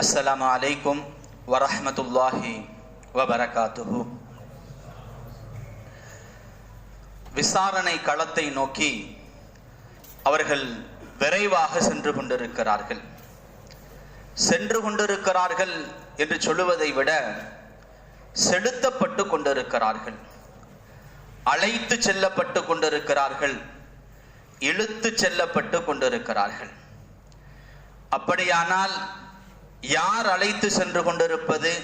அஸ்ஸலாமு அலைக்கும் வரஹ்மத்துல்லாஹி வபரகாத்துஹு விசாரணை களத்தை நோக்கி அவர்கள் விரைவாக சென்று கொண்டிருக்கிறார்கள். சென்று கொண்டிருக்கிறார்கள் என்று சொல்லுவதை விட செலுத்தப்பட்டு கொண்டிருக்கிறார்கள். அழைத்து செல்லப்பட்டு கொண்டிருக்கிறார்கள். இழுத்து செல்லப்பட்டு கொண்டிருக்கிறார்கள். அப்படியானால் யார் அழைத்து சென்று கொண்டிருப்பது?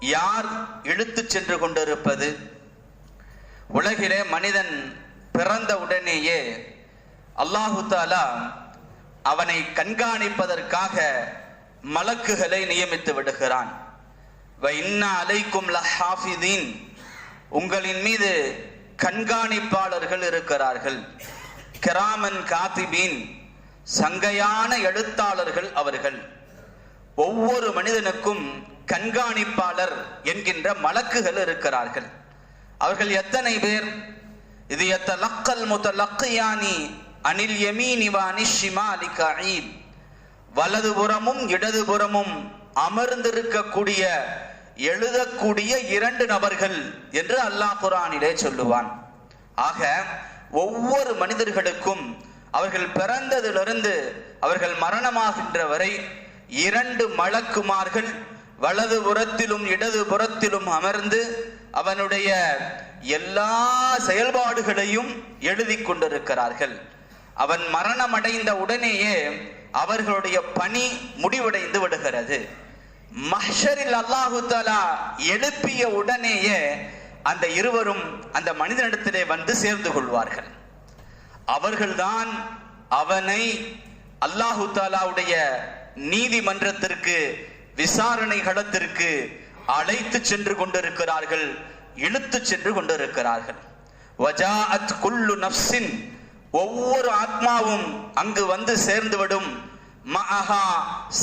யார் இழுத்து சென்று கொண்டிருப்பது? உலகிலே மனிதன் பிறந்த உடனேயே அல்லாஹு தாலா அவனை கண்காணிப்பதற்காக மலக்குகளை நியமித்து விடுகிறான். அலைக்கும் லஹாஃபிதீன் உங்களின் மீது கண்காணிப்பாளர்கள் இருக்கிறார்கள். கிராமன் காத்திபீன். சங்கையான எழுத்தாளர்கள் அவர்கள். ஒவ்வொரு மனிதனுக்கும் கண்காணிப்பாளர் என்கின்ற மலக்குகள் இருக்கிறார்கள். அவர்கள் எத்தனை பேர்? இது எத்தலக்கல் முதலக்கியானி அனில் யமீனி வானி ஷிமாலி கஈத் வலதுபுறமும் இடதுபுறமும் அமர்ந்திருக்கக்கூடிய எழுதக்கூடிய இரண்டு நபர்கள் என்று அல்லாஹ் குரானிலே சொல்லுவான். ஆக ஒவ்வொரு மனிதர்களுக்கும் அவர்கள் பிறந்ததிலிருந்து அவர்கள் மரணமாகின்ற வரை இரண்டு மலக்குமார்கள் வலது புறத்திலும் இடது புறத்திலும் அமர்ந்து அவனுடைய எல்லா செயல்பாடுகளையும் எழுதி கொண்டிருக்கிறார்கள். அவன் மரணமடைந்த உடனேயே அவர்களுடைய பணி முடிவடைந்து விடுகிறது. மஹரில் அல்லாஹு தாலா எழுப்பிய உடனேயே அந்த இருவரும் அந்த மனிதனிடத்திலே வந்து சேர்ந்து கொள்வார்கள். அவர்கள்தான் அவனை அல்லாஹு தாலாவுடைய நீதிமன்றத்திற்கு விசாரணை களத்திற்கு அழைத்து சென்று கொண்டிருக்கிறார்கள் இழுத்து சென்று கொண்டிருக்கிறார்கள். வஜாஅத் குல்லு நப்சின் ஒவ்வொரு ஆத்மாவும் அங்கு வந்து சேர்ந்துவிடும். மஹா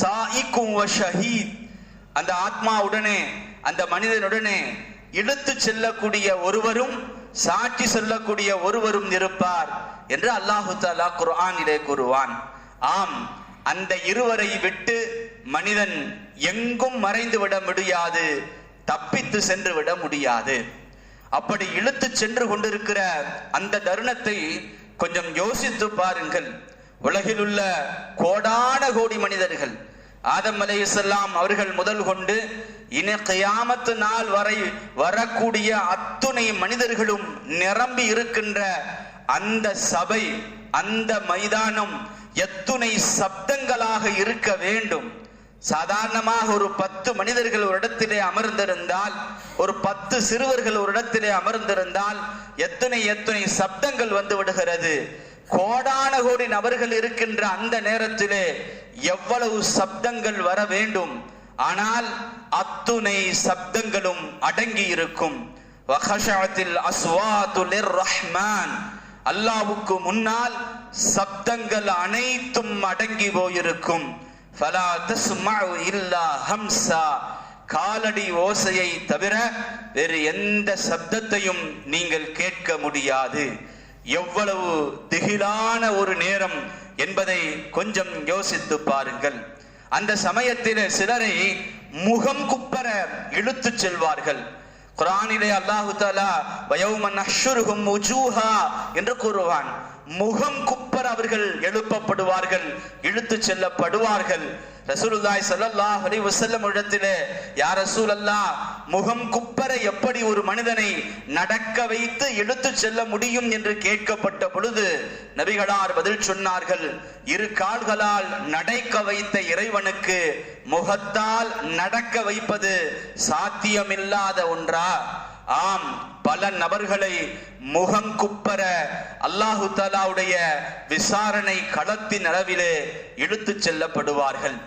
சாயிக்கும் ஷஹீத். அந்த ஆத்மாவுடனே அந்த மனிதனுடனே இழுத்து செல்லக்கூடிய ஒருவரும் சாட்சி சொல்லக்கூடிய ஒருவரும் இருப்பார் என்று அல்லாஹு தாலா குர்ஆனிலே கூறுவான். ஆம் அந்த இருவரை விட்டு மனிதன் எங்கும் மறைந்து விட முடியாது தப்பித்து சென்று விட முடியாது. அப்படி இழுத்து சென்று கொண்டிருக்கிற அந்த தருணத்தை கொஞ்சம் யோசித்து பாருங்கள். உலகில் உள்ள கோடான கோடி மனிதர்கள் ஆதம் அலையுசல்லாம் அவர்கள் முதல் கொண்டு இனி கையாமத்து நாள் வரை வரக்கூடிய அத்துணை மனிதர்களும் நிரம்பி இருக்கின்ற அந்த சபை அந்த மைதானம் எத்துணை சப்தங்களாக இருக்க வேண்டும். சாதாரணமாக ஒரு பத்து மனிதர்கள் ஒரு இடத்திலே அமர்ந்திருந்தால் ஒரு பத்து சிறுவர்கள் ஒரு இடத்திலே அமர்ந்திருந்தால் எத்தனை எத்தனை சப்தங்கள் வந்து விடுகிறது. கோடான கோடி நபர்கள் இருக்கின்ற அந்த நேரத்திலே எவ்வளவு சப்தங்கள் வர வேண்டும். ஆனால் அத்துணை சப்தங்களும் அடங்கி இருக்கும். அல்லாவுக்கு முன்னால் சப்தங்கள் அனைத்தும் அடங்கி போயிருக்கும். காலடி ஓசையை தவிர வேறு எந்த சப்தத்தையும் நீங்கள் கேட்க முடியாது. எவ்வளவு திகிலான ஒரு நேரம் என்பதை கொஞ்சம் யோசித்து பாருங்கள். அந்த சமயத்தில் சிலரை முகம் குப்பர இழுத்துச் செல்வார்கள். குரானிலே அல்லாஹு தாலா வயவுமன் அஷ்ருகும் உஜூஹா என்று கூறுவான். முகம் குப்பர் அவர்கள் எழுப்பப்படுவார்கள் இழுத்து செல்லப்படுவார்கள். ரசூலுல்லாய் ஸல்லல்லாஹு அலைஹி வஸல்லம் இடத்திலே யா ரசூலல்லாஹ் முகம் குப்பர எப்படி ஒரு மனிதனை நடக்க வைத்து இழுத்து செல்ல முடியும் என்று கேட்கப்பட்ட பொழுது நபிகளார் பதில் சொன்னார்கள் இரு கால்களால் நடக்க வைத்த இறைவனுக்கு முகத்தால் நடக்க வைப்பது சாத்தியமில்லாத ஒன்றா? ஆம் பல நபர்களை முகங்குப்பர அல்லாஹு தாலாவுடைய விசாரணை களத்தின் அளவிலே இழுத்துச் செல்லப்படுவார்கள்.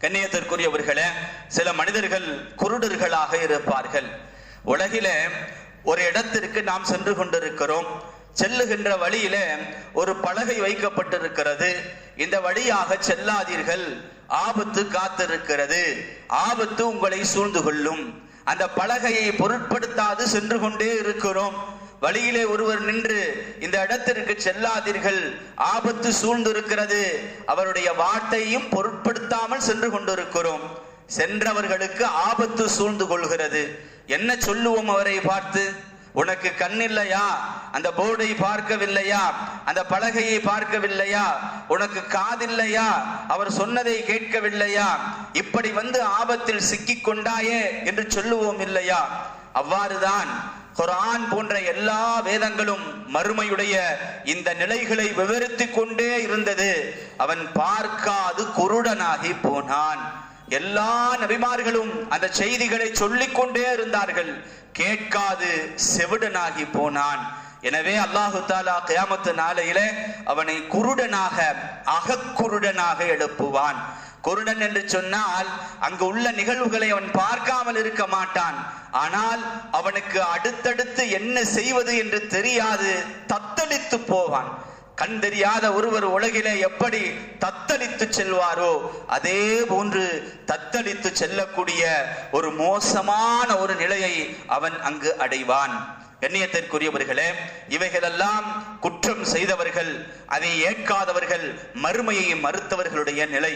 கண்ணியத்திற்குரியவர்களே சில மனிதர்கள் குருடர்களாக இருப்பார்கள். உலகிலே ஒரு இடத்திற்கு நாம் சென்று கொண்டிருக்கிறோம். செல்லுகின்ற வழியில ஒரு பலகை வைக்கப்பட்டிருக்கிறது. இந்த வழியாக செல்லாதீர்கள். ஆபத்து காத்திருக்கிறது. ஆபத்து உங்களை சூழ்ந்து கொள்ளும். அந்த பலகையை பொருட்படுத்தாது சென்று கொண்டே இருக்கிறோம். வழியிலே ஒருவர் நின்று இந்த இடத்திற்கு செல்லாதீர்கள். ஆபத்து சூழ்ந்திருக்கிறது. அவருடைய வார்த்தையும் பொருட்படுத்தாமல் சென்று கொண்டிருக்கிறோம். சென்றவர்களுக்கு ஆபத்து சூழ்ந்து கொள்கிறது. என்ன சொல்லுவோம் அவரை பார்த்து? உனக்கு கண் இல்லையா அந்த போர்டை பார்க்கவில்லையா? அந்த பலகையை பார்க்கவில்லையா? உனக்கு காதில்லையா? அவர் சொன்னதை கேட்கவில்லையா? இப்படி வந்து ஆபத்தில் சிக்கிக் கொண்டாயே என்று சொல்லுவோம் இல்லையா? அவ்வாறுதான் குரான் போன்ற எல்லா வேதங்களும் மறுமையுடைய இந்த நிலைகளை விவரித்துக் கொண்டே இருந்தது. அவன் பார்க்காது குருடனாகி போனான். எல்லா நபிமார்களும் அந்த செய்திகளை சொல்லிக் கொண்டே இருந்தார்கள். கேட்காது செவிடனாகி போனான். எனவே அல்லாஹு தாலா கியாமத்து நாளையில அவனை குருடனாக அகக்குருடனாக எழுப்புவான். குருடன் என்று சொன்னால் அங்கு உள்ள நிகழ்வுகளை அவன் பார்க்காமல் இருக்க மாட்டான். ஆனால் அவனுக்கு அடுத்தடுத்து என்ன செய்வது என்று தெரியாது தத்தளித்து போவான். கண் தெரியாத ஒருவர் உலகிலே எப்படி தத்தளித்து செல்வாரோ அதே போன்று தத்தளித்து செல்லக்கூடிய ஒரு மோசமான ஒரு நிலையை அவன் அங்கு அடைவான். கண்ணியத்திற்குரியவர்களே இவைகளெல்லாம் குற்றம் செய்தவர்கள் அதை ஏற்காதவர்கள் மறுமையை மறுத்தவர்களுடைய நிலை.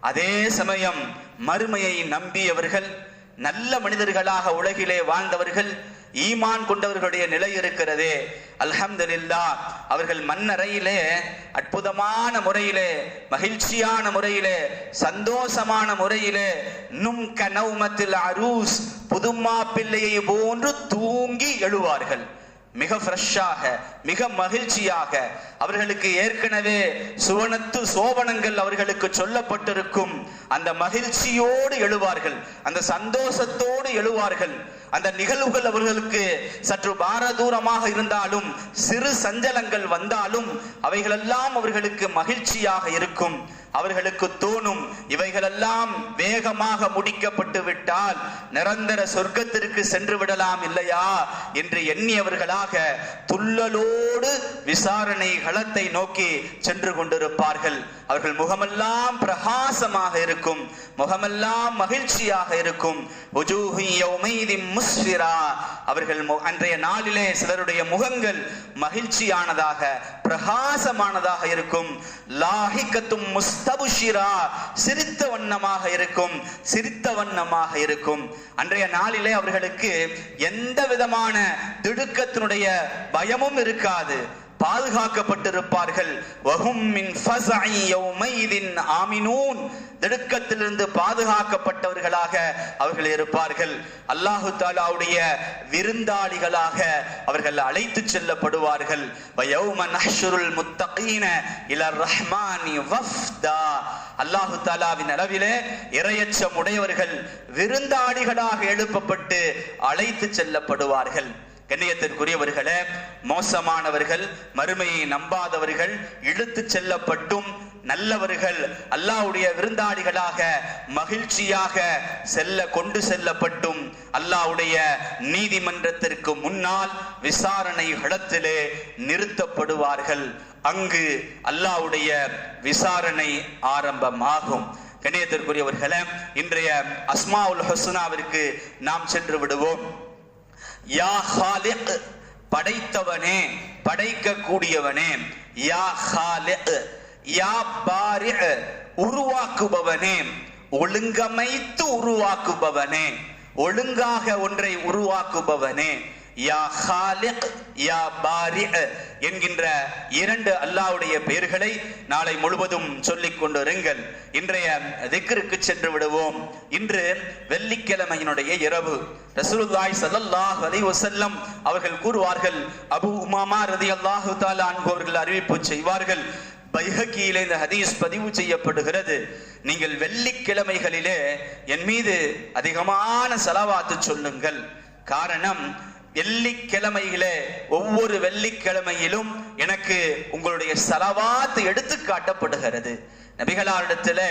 அதே சமயம் மறுமையை நம்பியவர்கள் நல்ல மனிதர்களாக உலகிலே வாழ்ந்தவர்கள் ஈமான் கொண்டவர்களுடைய நிலை இருக்கிறதே. அல்ஹம்துல்லா அவர்கள் மண்ணறையிலே அற்புதமான முறையிலே மகிழ்ச்சியான முறையிலே சந்தோஷமான முறையிலே நும் கனவுமத்தில் அரூஸ் புதுமா பிள்ளையை போன்று தூங்கி எழுவார்கள். மிக ஃப்ரெஷ்ஷாக மிக மகிழ்ச்சியாக அவர்களுக்கு ஏற்கனவே சுவனத்து சோபனங்கள் அவர்களுக்கு சொல்லப்பட்டிருக்கும். அந்த மகிழ்ச்சியோடு எழுவார்கள். அந்த சந்தோஷத்தோடு எழுவார்கள். அந்த நிகழ்வுகள் அவர்களுக்கு சற்று பாரதூரமாக இருந்தாலும் சிறு சஞ்சலங்கள் வந்தாலும் அவைகளெல்லாம் அவர்களுக்கு மகிழ்ச்சியாக இருக்கும். அவர்களுக்கு தோணும் இவைகளெல்லாம் வேகமாக முடிக்கப்பட்டு விட்டால் நிரந்தர சொர்க்கத்திற்கு சென்று விடலாம் இல்லையா? என்று எண்ணியவர்களாக துள்ளலோ துள்ளலோடு விசாரணை களத்தை நோக்கி சென்று கொண்டிருப்பார்கள். அவர்கள் முகமெல்லாம் பிரகாசமாக இருக்கும் முகமெல்லாம் மகிழ்ச்சியாக இருக்கும். அவர்கள் அன்றைய நாளிலே சிலருடைய முகங்கள் மகிழ்ச்சியானதாக பிரகாசமானதாக இருக்கும். லாஹிகத்தும் முஸ்தபுஷிரா சிரித்த வண்ணமாக இருக்கும் சிரித்த வண்ணமாக இருக்கும். அன்றைய நாளிலே அவர்களுக்கு எந்த விதமான திடுக்கத்தினுடைய பயமும் இருக்காது. பாதுகாக்கப்பட்டிருப்பார்கள். வஹும் ஆமினூன். திடுக்கத்திலிருந்து பாதுகாக்கப்பட்டவர்களாக அவர்கள் இருப்பார்கள். அல்லாஹு தாலாவுடைய விருந்தாளிகளாக அவர்கள் அழைத்து செல்லப்படுவார்கள். முத்தகீன இலர் வஃப்தா. அல்லாஹு தாலாவின் அளவிலே இரையச்சம் உடையவர்கள் விருந்தாளிகளாக எழுப்பப்பட்டு அழைத்து செல்லப்படுவார்கள். கண்ணியத்திற்குரியவர்களே மோசமானவர்கள் மறுமையை நம்பாதவர்கள் இழுத்து செல்லப்பட்டும் நல்லவர்கள் அல்லாவுடைய விருந்தாளிகளாக மகிழ்ச்சியாக செல்ல கொண்டு செல்லப்பட்டும் அல்லாஹ்வுடைய நீதிமன்றத்திற்கு முன்னால் விசாரணை களத்திலே நிறுத்தப்படுவார்கள். அங்கு அல்லாஹ்வுடைய விசாரணை ஆரம்பமாகும். கண்ணியத்திற்குரியவர்களே இன்றைய அஸ்மாவுல் ஹசுனாவிற்கு நாம் சென்று விடுவோம். யா ஹாலிக் படைத்தவனே படைக்க கூடியவனே யா ஹாலிக் யா பாரி உருவாக்குபவனே. ஒழுங்கமைத்து உருவாக்குபவனே. ஒழுங்காக ஒன்றை உருவாக்குபவனே. யா ஹாலிக் யா பாரி என்கின்ற இரண்டு அல்லாஹ்வுடைய பெயர்களை நாளை முழுவதும் சொல்லிக் கொண்டிருங்கள். இன்றைய திக்ருக்கு சென்று விடுவோம். இன்று வெள்ளிக்கிழமையினுடைய இரவு. ரசூலுல்லாஹி ஸல்லல்லாஹு அலைஹி வஸல்லம் அவர்கள் கூறுவார்கள் அபு உமாமா ரலியல்லாஹு தஆலா அன்ஹு அவர்கள் அறிவிப்பு செய்வார்கள். பைஹக்கியிலே இந்த ஹதீஸ் பதிவு செய்யப்படுகிறது. நீங்கள் வெள்ளிக்கிழமைகளிலே என் மீது அதிகமான செலவாத்து சொல்லுங்கள். காரணம் வெள்ளிக்கிழமையிலே ஒவ்வொரு வெள்ளிக்கிழமையிலும் எனக்கு உங்களுடைய செலவாத்து எடுத்து காட்டப்படுகிறது. நபிகளாரிடத்தில்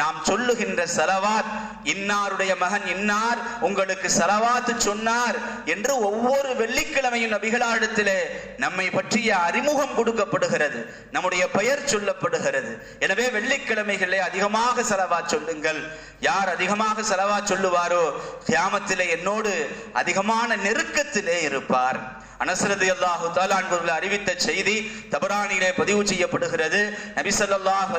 நாம் சொல்லுகின்ற செலவாத் இன்னாருடைய மகன் இன்னார் உங்களுக்கு செலவாத்து சொன்னார் என்று ஒவ்வொரு வெள்ளிக்கிழமையும் நபிகளாரிடத்தில் நம்மை பற்றிய அறிமுகம் கொடுக்கப்படுகிறது நம்முடைய பெயர் சொல்லப்படுகிறது. எனவே வெள்ளிக்கிழமைகளே அதிகமாக செலவா சொல்லுங்கள். யார் அதிகமாக செலவா சொல்லுவாரோ கியாமத்திலே என்னோடு அதிகமான நெருக்கத்திலே இருப்பார். அனசரது அல்லாஹு தாலான்பவர்கள் அறிவித்த செய்தி தபரானிலே பதிவு செய்யப்படுகிறது. நபிசல்லாஹ் ஸல்லல்லாஹு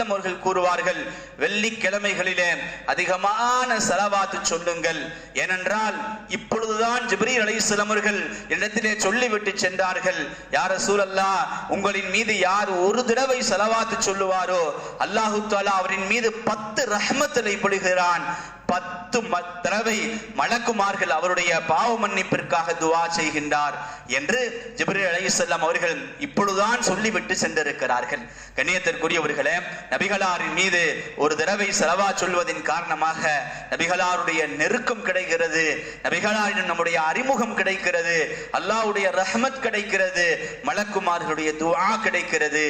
அலைஹி அவர்கள் கூறுவார்கள் வெள்ளிக்கிழமைகளிலே அதிகமான செலவாத்து சொல்லுங்கள். ஏனென்றால் இப்பொழுதுதான் ஜிப்ரீல் அலைஹிஸ்ஸலாம் அவர்கள் இடத்திலே சொல்லிவிட்டு சென்றார்கள். யார சூழல்லா உங்களின் மீது யார் ஒரு தடவை செலவாத்து சொல்லுவாரோ அல்லாஹு தாலா அவரின் மீது பத்து ரஹமத்தலை பொழிகிறான் பத்து தடவை மலக்குமார்கள் அவருடைய பாவ மன்னிப்பிற்காக துவா செய்கின்றார் என்று ஜிப்ரி அலையுசல்லாம் அவர்கள் இப்பொழுதுதான் சொல்லிவிட்டு சென்றிருக்கிறார்கள். கண்ணியத்திற்குரியவர்களே நபிகளாரின் மீது ஒரு தடவை செலவா சொல்வதின் காரணமாக நபிகளாருடைய நெருக்கம் கிடைக்கிறது நபிகளாரின் நம்முடைய அறிமுகம் கிடைக்கிறது அல்லாஹ்வுடைய ரஹ்மத் கிடைக்கிறது மலக்குமார்களுடைய துவா கிடைக்கிறது.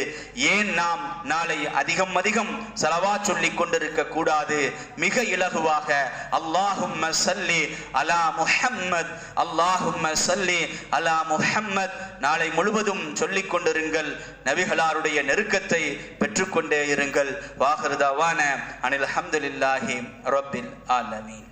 ஏன் நாம் நாளை அதிகம் அதிகம் செலவா சொல்லிக் கொண்டிருக்க கூடாது? மிக இலகுவாக அல்லாஹும் சல்லி அலா முஹம்மத் அல்லாஹும் சல்லி அலா முஹம்மத். நாளை முழுவதும் சொல்லிக் கொண்டிருங்கள். நபிகளாருடைய நெருக்கத்தை பெற்றுக்கொண்டே இருங்கள். வாகிருதாவான அனில் அஹமதுல்லாஹி ரப்பில் ஆலமீன்.